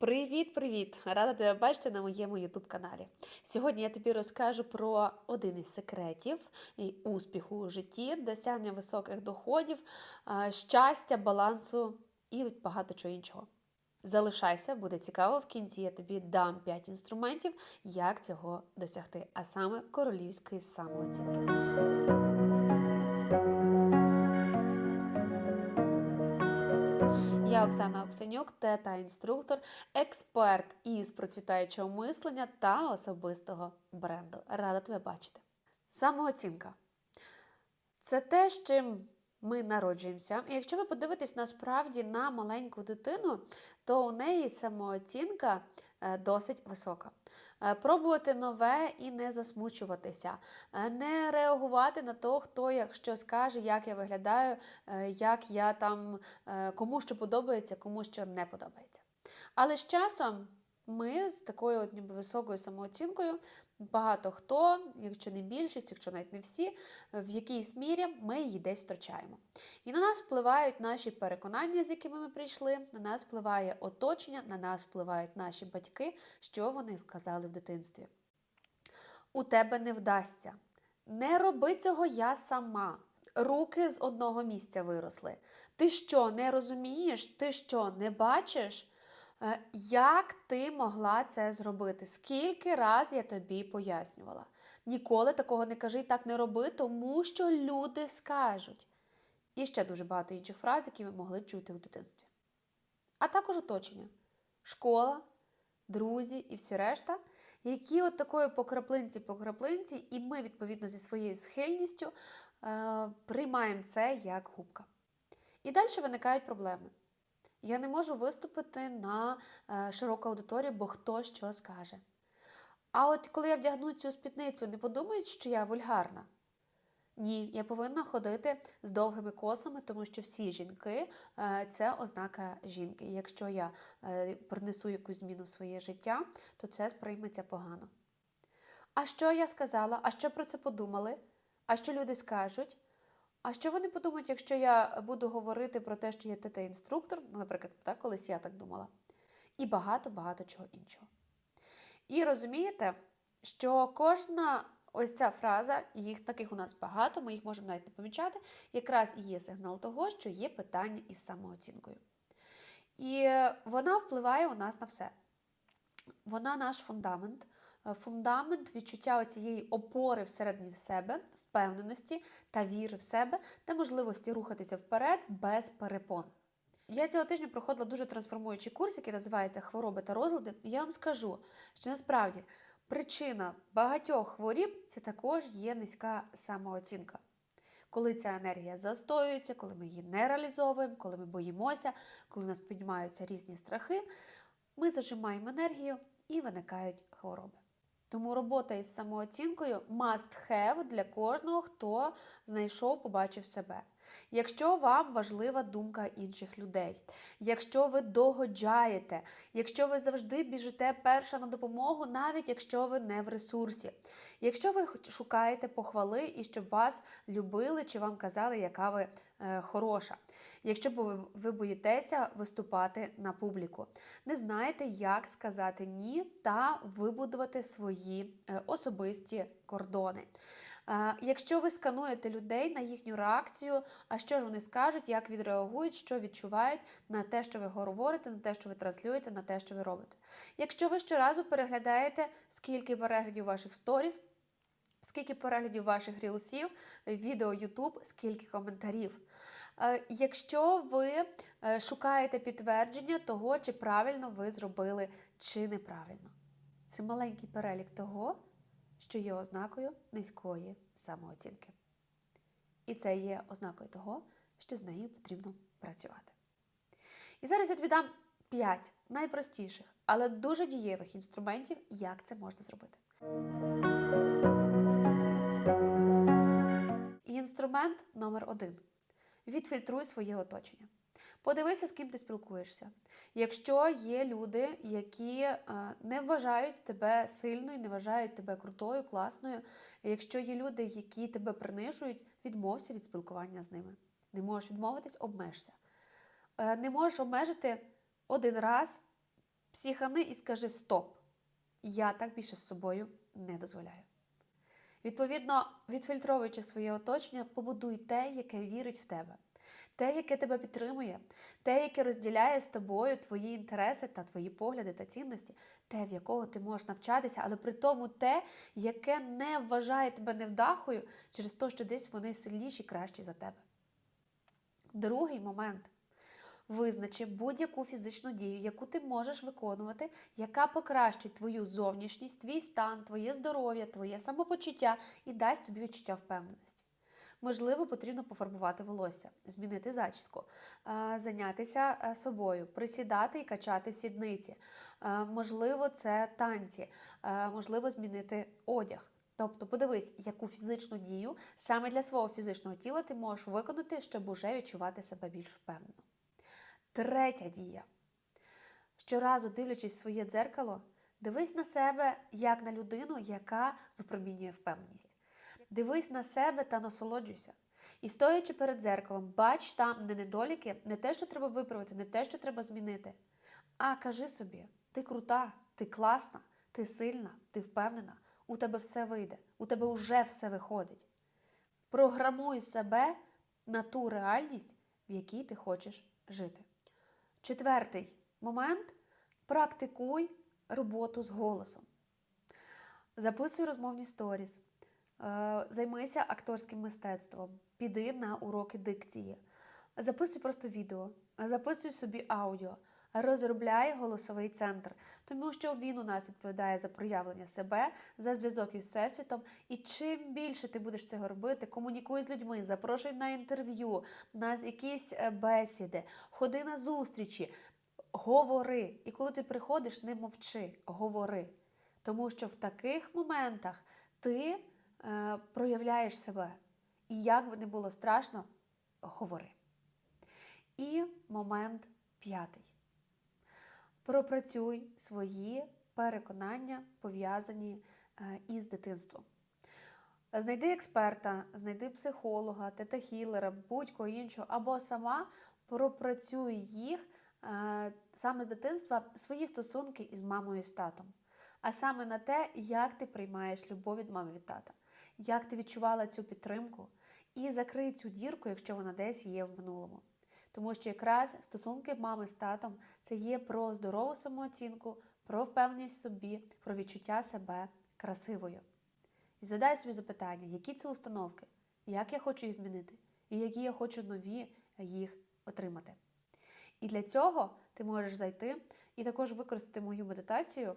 Привіт-привіт! Рада тебе бачити на моєму youtube каналі. Сьогодні я тобі розкажу про один із секретів і успіху у житті, досягнення високих доходів, щастя, балансу і багато чого іншого. Залишайся, буде цікаво. В кінці я тобі дам 5 інструментів, як цього досягти, а саме королівської самооцінки. Оксана Оксенюк, тета-інструктор, експерт із процвітаючого мислення та особистого бренду. Рада тебе бачити. Самооцінка це те, з чим ми народжуємося. І якщо ви подивитесь насправді на маленьку дитину, то у неї самооцінка досить висока. Е, Пробувати нове і не засмучуватися, Е, не реагувати на то, хто як що скаже, як я виглядаю, е, як я там е, кому що подобається, кому що не подобається. Але з часом ми з такою от ніби високою самооцінкою, багато хто, якщо не більшість, якщо навіть не всі, в якійсь мірі ми її десь втрачаємо. І на нас впливають наші переконання, з якими ми прийшли, на нас впливає оточення, на нас впливають наші батьки, що вони вказали в дитинстві. У тебе не вдасться. Не роби цього я сама. Руки з одного місця виросли. Ти що, не розумієш? Ти що, не бачиш? Е, Як ти могла це зробити? Скільки раз я тобі пояснювала? Ніколи такого не кажи, і так не роби, тому що люди скажуть. І ще дуже багато інших фраз, які ви могли чути у дитинстві. А також оточення, школа, друзі і всі решта, які от такої по краплинці по краплинці, і ми, відповідно, зі своєю схильністю е, приймаємо це як губка. І далі виникають проблеми. Я не можу виступити на е, широку аудиторію, бо хто що скаже. А от коли я вдягну цю спідницю, не подумають, що я вульгарна. Ні, я повинна ходити з довгими косами, тому що всі жінки е, це ознака жінки. Якщо я е, принесу якусь зміну в своє життя, то це сприйметься погано. А що я сказала? А що про це подумали? А що люди скажуть? А що вони подумають, якщо я буду говорити про те, що я тета-інструктор, ну, наприклад, так, колись я так думала, і багато-багато чого іншого. І розумієте, що кожна ось ця фраза, їх таких у нас багато, ми їх можемо навіть не помічати, якраз і є сигнал того, що є питання із самооцінкою. І вона впливає у нас на все. Вона наш фундамент, фундамент відчуття цієї опори всередині в себе, впевненості та віри в себе та можливості рухатися вперед без перепон. Я цього тижня проходила дуже трансформуючий курс, який називається Хвороби та розлади. І я вам скажу, що насправді причина багатьох хворіб це також є низька самооцінка. Коли ця енергія застоюється, коли ми її не реалізовуємо, коли ми боїмося, коли у нас піднімаються різні страхи, ми зажимаємо енергію і виникають хвороби. Тому робота із самооцінкою must have для кожного, хто знайшов, побачив себе. Якщо вам важлива думка інших людей, якщо ви догоджаєте, якщо ви завжди біжите перша на допомогу, навіть якщо ви не в ресурсі, якщо ви шукаєте похвали і щоб вас любили чи вам казали, яка ви е, хороша, якщо ви, боїтеся виступати на публіку, не знаєте, як сказати ні та вибудувати свої е, особисті кордони. Якщо ви скануєте людей на їхню реакцію, а що ж вони скажуть, як відреагують, що відчувають на те, що ви говорите, на те, що ви транслюєте, на те, що ви робите. Якщо ви щоразу переглядаєте, скільки переглядів ваших сторіс, скільки переглядів ваших рілсів, відео YouTube, скільки коментарів. Якщо ви е, шукаєте підтвердження того, чи правильно ви зробили, чи неправильно. Це маленький перелік того, що є ознакою низької самооцінки. І це є ознакою того, що з нею потрібно працювати. І зараз я тобі дам 5 найпростіших, але дуже дієвих інструментів, як це можна зробити. І інструмент номер один. Відфільтруй своє оточення. Подивися, з ким ти спілкуєшся. Якщо є люди, які е, не вважають тебе сильною, не вважають тебе крутою, класною, якщо є люди, які тебе принижують, відмовся від спілкування з ними. Не можеш відмовитись, обмежся. Е, Не можеш обмежити один раз, Психани і скажи стоп. Я так більше з собою не дозволяю. Відповідно, відфільтровуючи своє оточення, побудуй те, яке вірить в тебе, те, яке тебе підтримує, те, яке розділяє з тобою твої інтереси та твої погляди та цінності, те, в якого ти можеш навчатися, але при тому те, яке не вважає тебе невдахою через те, що десь вони сильніші, кращі за тебе. Другий момент. Визначи будь-яку фізичну дію, яку ти можеш виконувати, яка покращить твою зовнішність, твій стан, твоє здоров'я, твоє самопочуття і дасть тобі відчуття впевненості. Можливо, потрібно пофарбувати волосся, змінити зачіску, е, зайнятися е, собою, присідати і качати сідниці. Е, Можливо, це танці, можливо, змінити одяг. Тобто, подивись, яку фізичну дію саме для свого фізичного тіла ти можеш виконати, щоб уже відчувати себе більш впевнено. Третя дія. Щоразу дивлячись в своє дзеркало, дивись на себе як на людину, яка випромінює впевненість. Дивись на себе та насолоджуйся. І стоячи перед дзеркалом, бач там не недоліки, не те, що треба виправити, не те, що треба змінити. А кажи собі: ти крута, ти класна, ти сильна, ти впевнена, у тебе все вийде, у тебе вже все виходить. Програмуй себе на ту реальність, в якій ти хочеш жити. Четвертий момент практикуй роботу з голосом. Записуй розмовні сторіс, займися акторським мистецтвом, піди на уроки дикції, записуй просто відео, записуй собі аудіо, розробляй голосовий центр, тому що він у нас відповідає за проявлення себе, за зв'язок із всесвітом. І чим більше ти будеш цього робити, комунікуй з людьми, запрошуй на інтерв'ю, на якісь е, бесіди, ходи на зустрічі, говори. І коли ти приходиш, не мовчи, говори. Тому що в таких моментах ти е, проявляєш себе. І як би не було страшно, говори. І момент п'ятий. Пропрацюй свої переконання, пов'язані е, із дитинством. Знайди експерта, знайди психолога, тета-хілера, будь-кого іншого, або сама пропрацюй їх е, саме з дитинства свої стосунки із мамою і з татом. А саме на те, як ти приймаєш любов від мами від тата, як ти відчувала цю підтримку, і закрий цю дірку, якщо вона десь є в минулому. Тому що якраз стосунки мами з татом це є про здорову самооцінку, про впевненість в собі, про відчуття себе красивою. І задай собі запитання, які це установки, як я хочу їх змінити, і які я хочу нові їх отримати. І для цього ти можеш зайти і також використати мою медитацію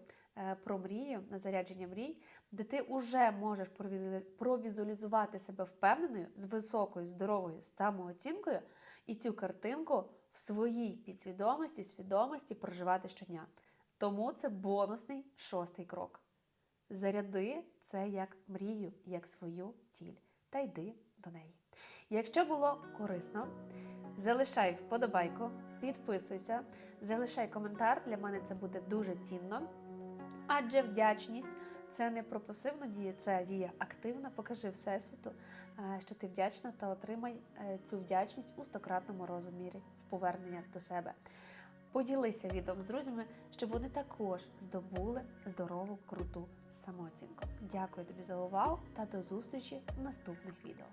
про мрію на зарядження мрій, де ти вже можеш провізу- провізуалізувати себе впевненою з високою здоровою самооцінкою і цю картинку в своїй підсвідомості, свідомості проживати щодня. Тому це бонусний шостий крок. Заряди це як мрію, як свою ціль, та йди до неї. Якщо було корисно, залишай вподобайку, підписуйся, залишай коментар. Для мене це буде дуже цінно. Адже вдячність це не про пасивну дію, це дія активна. Покажи Всесвіту, е, що ти вдячна, та отримай е, цю вдячність у стократному розмірі в повернення до себе. Поділися відео з друзями, щоб вони також здобули здорову, круту самооцінку. Дякую тобі за увагу та до зустрічі в наступних відео.